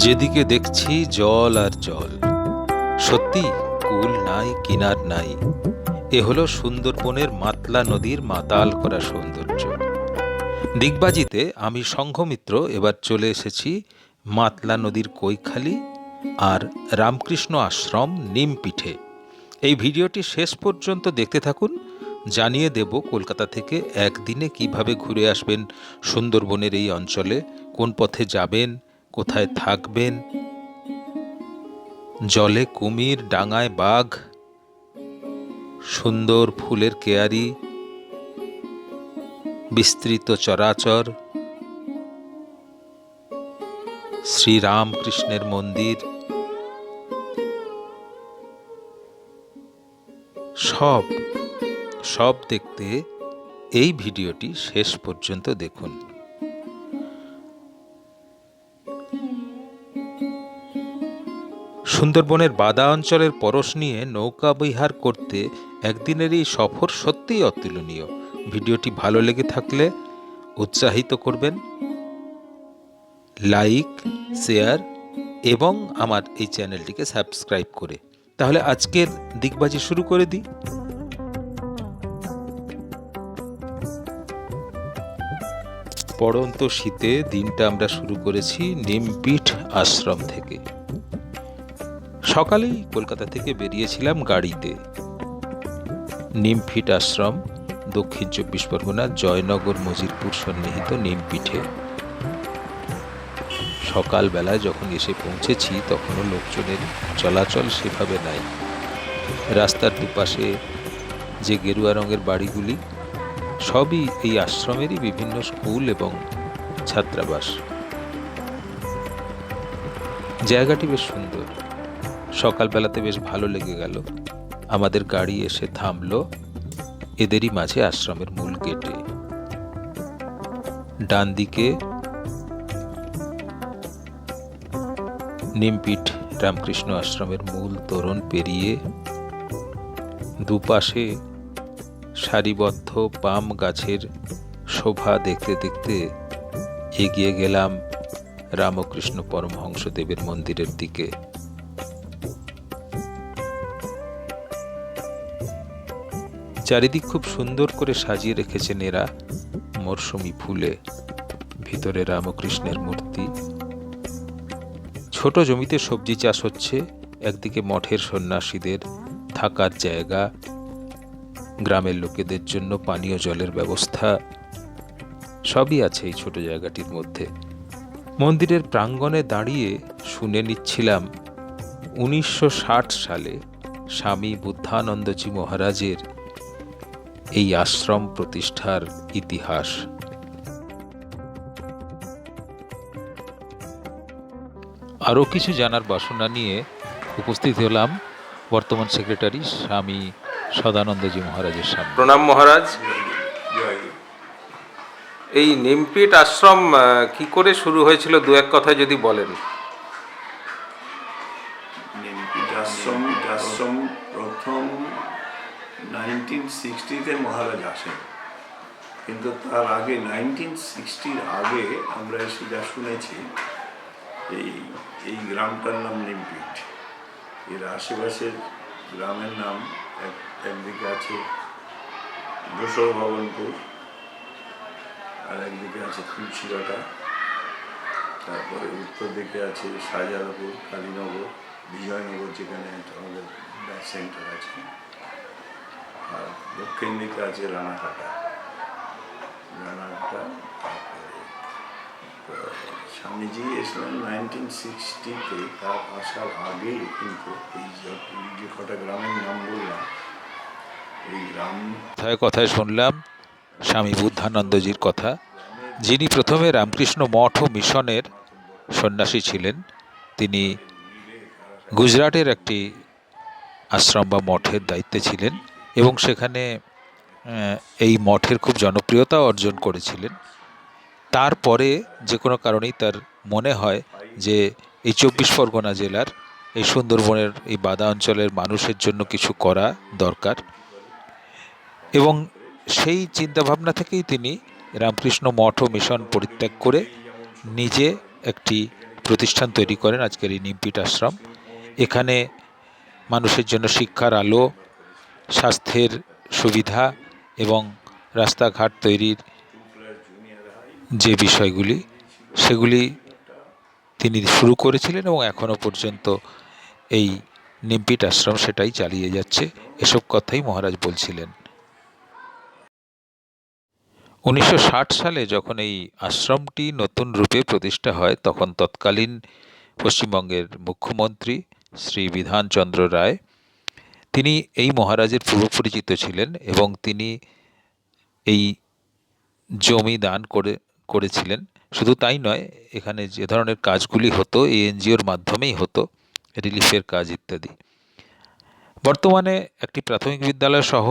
যেদিকে দেখছি জল আর জল। সত্যি কুল নাই, কিনার নাই। এ হলো সুন্দরবনের মাতলা নদীর মাতাল করা সৌন্দর্য। দিগবাজিতে আমি সংঘমিত্র, এবার চলে এসেছি মাতলা নদীর কৈখালি আর রামকৃষ্ণ আশ্রম নিমপিঠে। এই ভিডিওটি শেষ পর্যন্ত দেখতে থাকুন। জানিয়ে দেব কলকাতা থেকে একদিনে কীভাবে ঘুরে আসবেন সুন্দরবনের এই অঞ্চলে, কোন পথে যাবেন কোথায় থাকবেন? জলে কুমির, ডাঙায় বাঘ, সুন্দর ফুলের কেয়ারি, বিস্তৃত চরাচর, শ্রীরামকৃষ্ণের মন্দির, সব সব দেখতে এই ভিডিওটি শেষ পর্যন্ত দেখুন। সুন্দরবনের বাদা অঞ্চলের পরশ নিয়ে নৌকা বিহার করতে একদিনের এই সফর সত্যিই অতুলনীয়। ভিডিওটি ভালো লেগে থাকলে উৎসাহিত করবেন, লাইক, শেয়ার এবং আমার এই চ্যানেলটিকে সাবস্ক্রাইব করে। তাহলে আজকের দিকবাজি শুরু করে দিই। পড়ন্ত শীতে দিনটা আমরা শুরু করেছি নিমপিঠ আশ্রম থেকে। সকালেই কলকাতা থেকে বেরিয়েছিলাম গাড়িতে। নিমফিট আশ্রম, দক্ষিণ চব্বিশ পরগনা, জয়নগর, মজিরপুর সন্নিহিত নিমপিঠে সকালবেলায় যখন এসে পৌঁছেছি, তখনও লোকজনের চলাচল সেভাবে নাই। রাস্তার দুপাশে যে গেরুয়া রঙের বাড়িগুলি, সবই এই আশ্রমেরই বিভিন্ন স্কুল এবং ছাত্রাবাস। জায়গাটি বেশ সুন্দর। সকালবেলাতে বেশ ভালো লেগে গেল। আমাদের গাড়ি এসে থামলো এদেরই মাঝে আশ্রমের মূল গেটে। ডান দিকে নিমপিঠ রামকৃষ্ণ আশ্রমের মূল তোরণ পেরিয়ে দুপাশে সারিবদ্ধ পাম গাছের শোভা দেখতে দেখতে এগিয়ে গেলাম রামকৃষ্ণ পরমহংসদেবের মন্দিরের দিকে। চারিদিক খুব সুন্দর করে সাজিয়ে রেখেছেন এরা মরশুমি ফুলে, ভিতরে রামকৃষ্ণের মূর্তি। ছোট জমিতে সবজি চাষ হচ্ছে, একদিকে মঠের সন্ন্যাসীদের থাকার জায়গা, গ্রামের লোকেদের জন্য পানীয় জলের ব্যবস্থা। সবই আছে এই ছোট জায়গাটির মধ্যে। মন্দিরের প্রাঙ্গণে দাঁড়িয়ে শুনে নিচ্ছিলাম, উনিশশো ষাট সালে স্বামী বুদ্ধানন্দজি মহারাজের এই আশ্রম প্রতিষ্ঠার ইতিহাস। আরও কিছু জানার বাসনা নিয়ে উপস্থিত হলাম বর্তমান সেক্রেটারি স্বামী সদানন্দজি মহারাজের সামনে। প্রণাম মহারাজ। এই নিমপিট আশ্রম কি করে শুরু হয়েছিল? দু এক কথা যদি বলেন। তার আগে নাইনটিন সিক্সটির আগে আমরা এসে যা শুনেছি, এই এই গ্রামটার নাম নিমপিট। এর আশেপাশের গ্রামের নাম এক, একদিকে আছে যশোর ভবনপুর, আর একদিকে আছে তুলসীবাটা তারপরে উত্তর দিকে আছে শাহজালাপুর কালীনগর, বিজয়নগর যেখানে আমাদের সেন্টার আছে। আর দক্ষিণ দিকে আছে রানাঘাটা। স্বামীজি এসলেন নাইনটিন সিক্সটিতে, তার আসার আগেই কিন্তু এই যে কটা গ্রামের নাম বললাম, এই গ্রাম কথায় কথায় শুনলাম স্বামী বুদ্ধানন্দজির কথা। যিনি প্রথমে রামকৃষ্ণ মঠ ও মিশনের সন্ন্যাসী ছিলেন, তিনি গুজরাটের একটি আশ্রম বা মঠের দায়িত্বে ছিলেন এবং সেখানে এই মঠের খুব জনপ্রিয়তা অর্জন করেছিলেন। তারপরে যে কোনো কারণেই তার মনে হয় যে এই চব্বিশ পরগনা জেলার এই সুন্দরবনের এই বাদা অঞ্চলের মানুষের জন্য কিছু করা দরকার। এবং সেই চিন্তাভাবনা থেকেই তিনি রামকৃষ্ণ মঠ ও মিশন পরিত্যাগ করে নিজে একটি প্রতিষ্ঠান তৈরি করেন আজকের এই নিমপিট আশ্রম। এখানে মানুষের জন্য শিক্ষার আলো, স্বাস্থ্যের সুবিধা এবং রাস্তাঘাট তৈরির যে বিষয়গুলি, সেগুলি তিনি শুরু করেছিলেন এবং এখনও পর্যন্ত এই নিমপিট আশ্রম সেটাই চালিয়ে যাচ্ছে। এসব কথাই মহারাজ বলছিলেন। উনিশশো ষাট সালে যখন এই আশ্রমটি নতুন রূপে প্রতিষ্ঠা হয়, তখন তৎকালীন পশ্চিমবঙ্গের মুখ্যমন্ত্রী শ্রী বিধানচন্দ্র রায় তিনি এই মহারাজের পূর্ব পরিচিত ছিলেন এবং তিনি এই জমি দান করে, করেছিলেন। শুধু তাই নয়, এখানে যে ধরনের কাজগুলি হতো, এই এনজিওর মাধ্যমেই হতো, রিলিফের কাজ ইত্যাদি। বর্তমানে একটি প্রাথমিক বিদ্যালয় সহ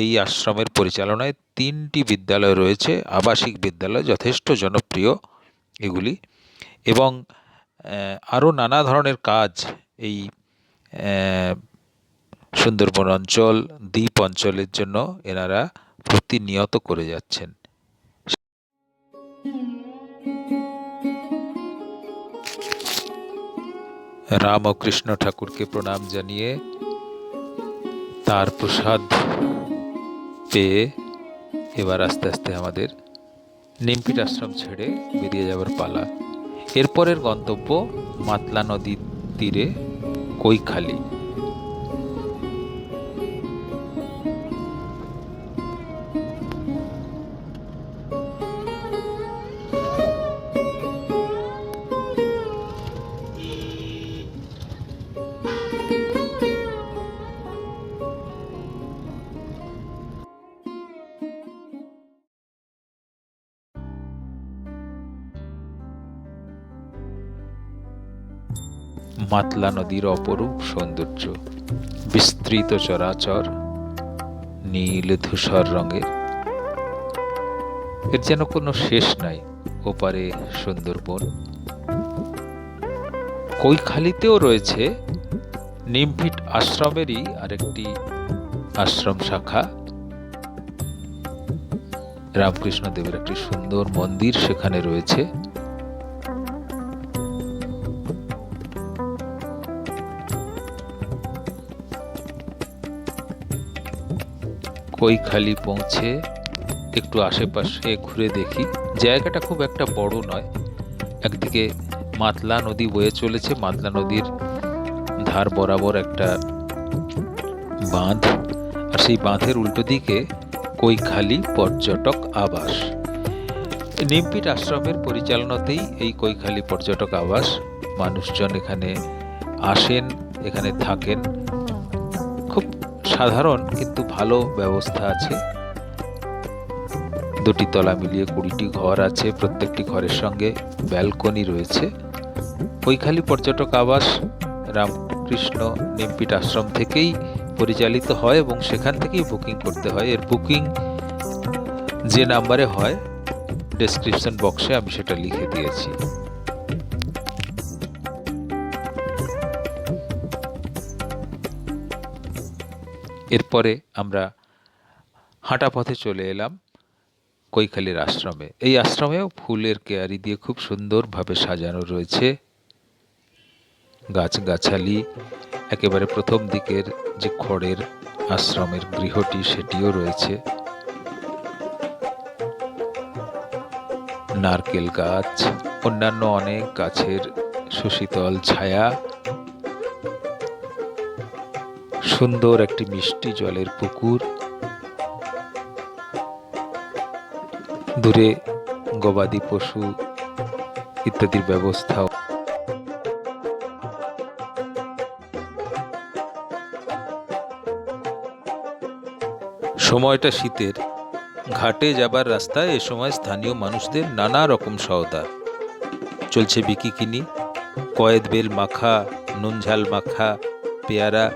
এই আশ্রমের পরিচালনায় তিনটি বিদ্যালয় রয়েছে, আবাসিক বিদ্যালয় যথেষ্ট জনপ্রিয় এগুলি এবং আরও নানা ধরনের কাজ এই সুন্দরবন অঞ্চল, দ্বীপ অঞ্চলের জন্য এনারা প্রতিনিয়ত করে যাচ্ছেন। রাম ও কৃষ্ণ ঠাকুরকে প্রণাম জানিয়ে তার প্রসাদ পেয়ে এবার আস্তে আস্তে আমাদের নিমপিট আশ্রম ছেড়ে বেরিয়ে যাবার পালা। এরপরের গন্তব্য মাতলা নদীর তীরে কৈখালি। মাতলা নদীর অপরূপ সৌন্দর্য, বিস্তৃত চরাচর, নীল ধূসর রঙের। এর যেন কোনো শেষ নাই ওপারে সুন্দরবন। কৈখালিতেও রয়েছে নিমভিট আশ্রমেরই আরেকটি আশ্রম শাখা। রামকৃষ্ণ দেবের একটি সুন্দর মন্দির সেখানে রয়েছে। কৈখালি পৌঁছে একটু আশেপাশে ঘুরে দেখি। জায়গাটা খুব একটা বড় নয়। একদিকে মাতলা নদী বয়ে চলেছে। মাতলা নদীর ধার বরাবর একটা বাঁধ। আর সেই বাঁধের উল্টো দিকে কৈখালি পর্যটক আবাস। নিমপিট আশ্রমের পরিচালনাতেই এই কৈখালি পর্যটক আবাস। মানুষজন এখানে আসেন, এখানে থাকেন। সাধারণ কিন্তু ভালো ব্যবস্থা আছে। দুটি তলা মিলিয়ে কুড়িটি ঘর আছে, প্রত্যেকটি ঘরের সঙ্গে ব্যালকনি রয়েছে। কৈখালি পর্যটক আবাস রামকৃষ্ণ নিমপিট আশ্রম থেকেই পরিচালিত হয় এবং সেখান থেকেই বুকিং করতে হয়। এর বুকিং যে নাম্বারে হয় ডেসক্রিপশন বক্সে আমি সেটা লিখে দিয়েছি। এরপরে আমরা হাঁটা পথে চলে এলাম কৈখালির আশ্রমে। এই আশ্রমেও ফুলের কেয়ারি দিয়ে খুব সুন্দরভাবে সাজানো রয়েছে। গাছগাছালি, একেবারে প্রথম দিকের যে খড়ের আশ্রমের গৃহটি, সেটিও রয়েছে। নারকেল গাছ, অন্যান্য অনেক গাছের সুশীতল ছায়া সুন্দর একটি মিষ্টি জলের পুকুর। দূরে গবাদি পশু ইত্যাদির ব্যবস্থাও। সময়টা শীতের। ঘাটে যাবার রাস্তায় এ সময় স্থানীয় মানুষদের নানা রকম সওদা। চলছে বিকিকিনি, কয়েদ বেল মাখা, নুন ঝাল মাখা, পেয়ারা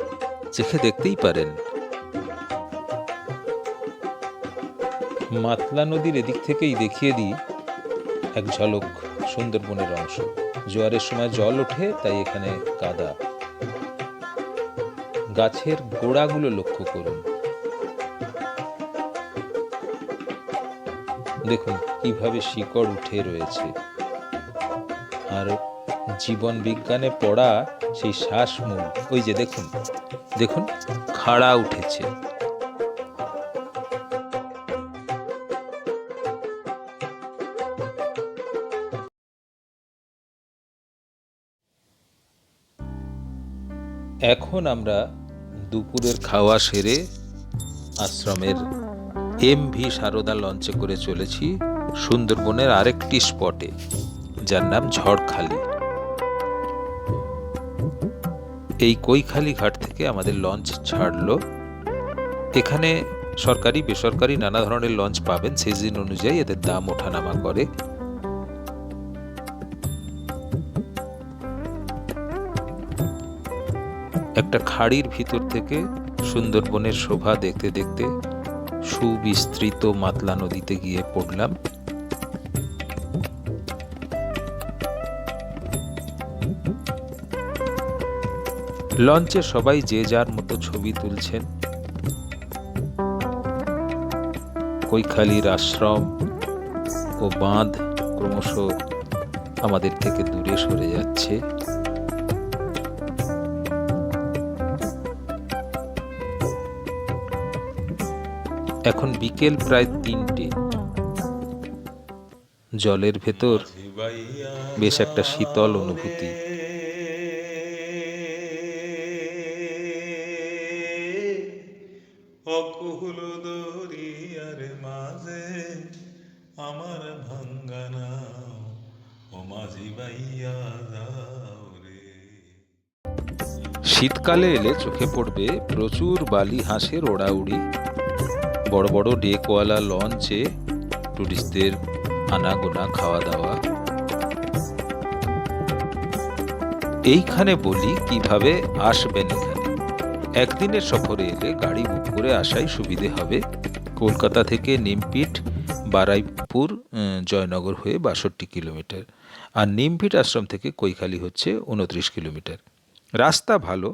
চেখে দেখতেই পারেন। মাতলা নদীর এদিক থেকেই দেখিয়ে দিই এক ঝলক সুন্দরবনের অংশ। জোয়ারের সময় জল ওঠে, তাই এখানে কাদা। গাছের গোড়াগুলো লক্ষ্য করুন। দেখুন কীভাবে শিকড় উঠে রয়েছে। আর জীবন বিজ্ঞানে পড়া সেই শ্বাসমূল, ওই যে দেখুন দেখুন, খাড়া উঠেছে। এখন আমরা দুপুরের খাওয়া সেরে আশ্রমের এম ভি সারদা লঞ্চে করে চলেছি সুন্দরবনের আরেকটি স্পটে, যার নাম ঝড়খালি। এই কৈখালি ঘাট থেকে আমাদের লঞ্চ ছাড়লো। এখানে সরকারি, বেসরকারি নানা ধরনের লঞ্চ পাবেন সিজন অনুযায়ী এদের দাম ওঠানামা করে। একটা খাড়ির ভিতর থেকে সুন্দরবনের শোভা দেখতে দেখতে সুবিস্তৃত মাতলা নদীতে গিয়ে পড়লাম। লঞ্চে সবাই যে যার মতো ছবি তুলছেন। কৈখালির আশ্রম ও বাঁধ ক্রমশ আমাদের থেকে দূরে সরে যাচ্ছে। এখন বিকেল প্রায় তিনটে। জলের ভেতর বেশ একটা শীতল অনুভূতি। শীতকালে এলে চোখে পড়বে প্রচুর বালি হাঁসের ওড়াউড়ি। বড় বড় ডেকওয়ালা লঞ্চে টুরিস্টদের আনাগোনা খাওয়া দাওয়া। এইখানে বলি কীভাবে আসবেন এখানে। একদিনের সফরে এলে গাড়ি বুক করে আসাই সুবিধে হবে। কলকাতা থেকে নিমপিট বারাইপুর জয়নগর হয়ে বাষট্টি কিলোমিটার। আর নিমপিট আশ্রম থেকে কৈখালি হচ্ছে উনত্রিশ কিলোমিটার। রাস্তা ভালো।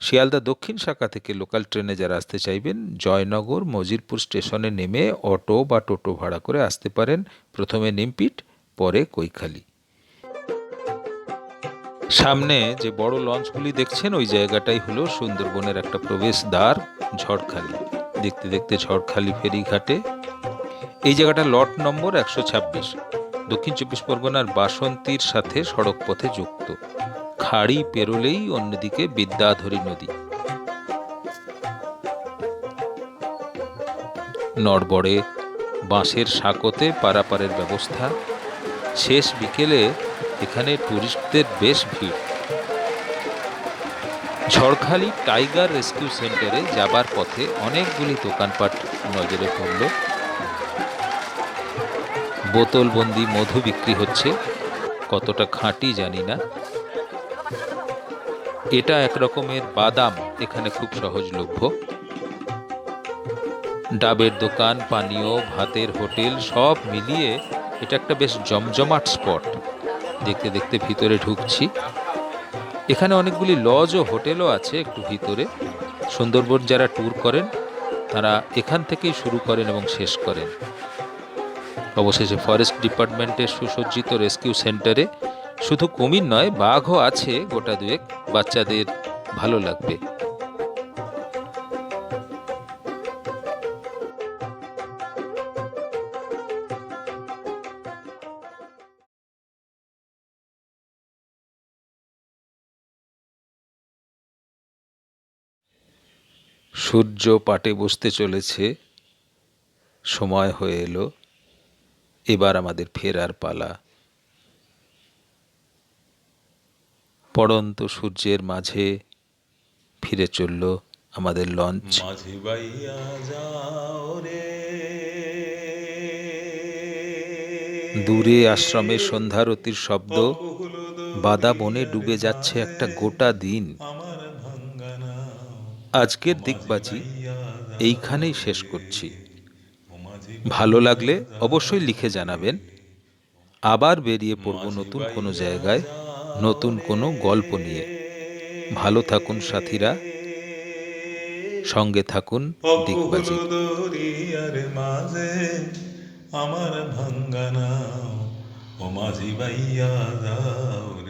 শিয়ালদা দক্ষিণ শাখা থেকে লোকাল ট্রেনে যারা আসতে চাইবেন, জয়নগর মজিরপুর স্টেশনে নেমে অটো বা টোটো ভাড়া করে আসতে পারেন। প্রথমে নিমপিট পরে কৈখালি। সামনে যে বড় লঞ্চগুলি দেখছেন, ওই জায়গাটাই হলো সুন্দরবনের একটা প্রবেশদ্বার, ঝড়খালি। দেখতে দেখতে ঝড়খালি ফেরিঘাটে এই জায়গাটা লট নম্বর একশো ছাব্বিশ। দক্ষিণ চব্বিশ পরগনার বাসন্তীর সাথে সড়ক পথে যুক্ত। খাড়ি পেরোলেই অন্যদিকে বিদ্যাধরী নদী। নড়বড়ে বাঁশের সাঁকোতে পারাপারের ব্যবস্থা। শেষ বিকেলে এখানে টুরিস্টদের বেশ ভিড়। ঝড়খালি টাইগার রেস্কিউ সেন্টারে যাবার পথে অনেকগুলি দোকানপাট নজরে পড়ল। বোতলবন্দি মধু বিক্রি হচ্ছে। কতটা খাঁটি জানি না। এটা এক রকমের বাদাম, এখানে খুব সহজলভ্য। ডাবের দোকান, পানীয়, ভাতের হোটেল, সব মিলিয়ে এটা একটা বেশ জমজমাট স্পট। দেখতে দেখতে ভিতরে ঢুকছি। এখানে অনেকগুলি লজ ও হোটেলও আছে একটু ভিতরে। সুন্দরবন যারা ট্যুর করেন, তারা এখান থেকেই শুরু করেন এবং শেষ করেন। অবশেষে ফরেস্ট ডিপার্টমেন্টের সুসজ্জিত রেস্কিউ সেন্টারে শুধু কুমির নয়, বাঘও আছে গোটা দুয়েক। বাচ্চাদের ভালো লাগবে। সূর্য পাটে বসতে চলেছে। সময় হয়ে এলো। এবার আমাদের ফেরার পালা। পড়ন্ত সূর্যের মাঝে ফিরে চলল আমাদের লঞ্চ। মাঝি বাইয়া যাও রে। দূরে আশ্রমে সন্ধ্যারতির শব্দ। বাদা বনে ডুবে যাচ্ছে একটা গোটা দিন। আজকের দিকবাজি এইখানেই শেষ করছি। ভালো লাগলে অবশ্যই লিখে জানাবেন। আবার বেরিয়ে পড়ব নতুন কোনো জায়গায়, নতুন কোনো গল্প নিয়ে। ভালো থাকুন সাথীরা। সঙ্গে থাকুন আমার ভাঙ্গানা ও মাঝি বাইয়া যাও